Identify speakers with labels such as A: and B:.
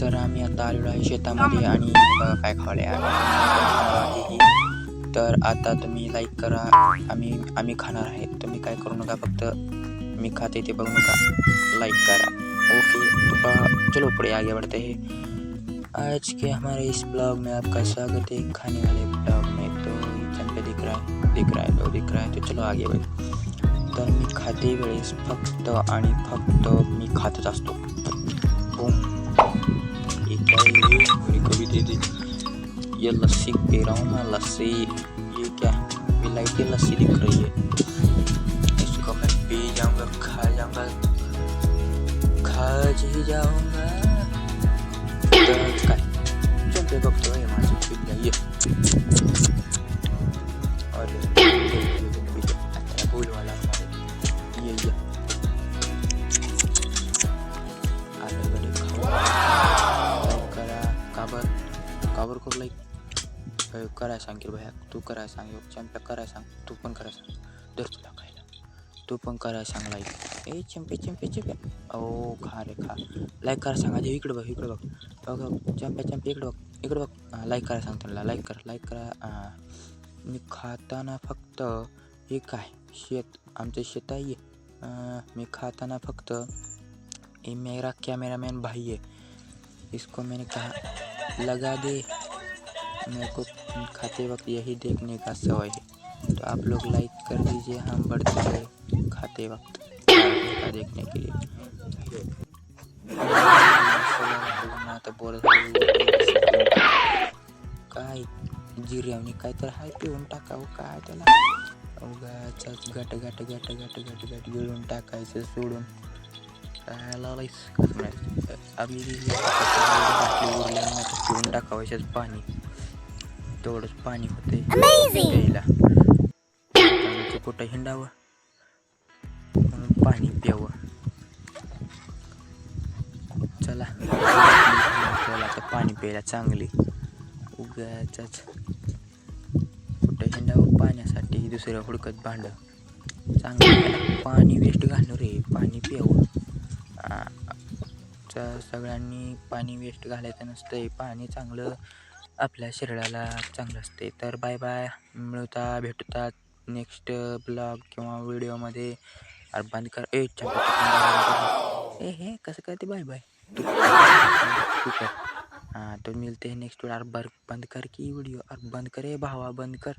A: तर आम्ही आता आलेलो आहे शेतामध्ये आणि बघा काय खावले आहे. तर आता तुम्ही लाईक करा. आम्ही आम्ही खाणार आहे. तुम्ही काय करू नका फक्त मी खाते ते बघू नका. लाइक करा. ओके चलो पड़े आगे बढ़ते हैं. आज के हमारे इस ब्लॉग में आपका स्वागत है. खाने वाले ब्लॉग में तो चंपे दिख रहा है दिख रहा है तो दिख रहा है. तो चलो आगे बढ़ तर मी खाते वेळेस फक्त आणि फक्त मी खातच असतो. दे दे ये लस्सी पी रहा हूँ मैं लस्सी ये क्या है लाइट लस्सी दिख रही है इसको मैं पी जाऊँगा खा जाऊँगा खा जी जाऊँगा बघतोय माझी पिल्ला ये काबर करू लाईक कराय सांग की भया, तू कराय सांग चंप्या कराय सांग, तू पण कराय सांग. दर तुला खायला तू पण कराय सांग लाईक ए चंपे चंपे चंपे ओ खा रे, खा. लाईक करा सांग आधी, इकडे बघ इकडे बघ. बघ चंप्या चंपे इकडे बघ इकडे बघ. लाईक करा सांग तुला लाईक करा लाईक करा. मी खाताना फक्त, हे काय? शेत, आमचं शेत आहे. मी खाताना फक्त ये मेरा कैमरामैन भाई है इसको मैंने कहा लगा दे। मेरे को खाते वक्त यही देखने का सवय है। तो आप लोग लाइक कर दीजिए, हम बढ़ते हैं खाते वक्त देखने के लिए। आता बोलत काय तर हाय काय त्याला गिळून टाकायचं सोडून। काय आम्ही पिऊन टाकावं पाणी तेवढंच पाणी होते प्यायला त्यामुळे कुठं हिंडावं म्हणून पाणी प्यावं चला चला आता पाणी प्यायला चांगली उगाच कुठं हिंडावं पाण्यासाठी दुसरं हुडकत भांड चांगलं पाणी वेस्ट घालणं रे पाणी प्यावं आ, च- सगळ्यांनी पाणी वेस्ट घालायचं नसतं आहे पाणी चांगलं आपल्या शरीराला चांगलं असते तर बाय बाय मिळता भेटतात. नेक्स्ट ब्लॉग किंवा व्हिडिओमध्ये अरे बंद कर. ए ए हे कसं करते बाय बाय तू कर. हां तो मिळते नेक्स्ट अरे बर बंद कर की व्हिडिओ अरे बंद ए भावा बंद कर.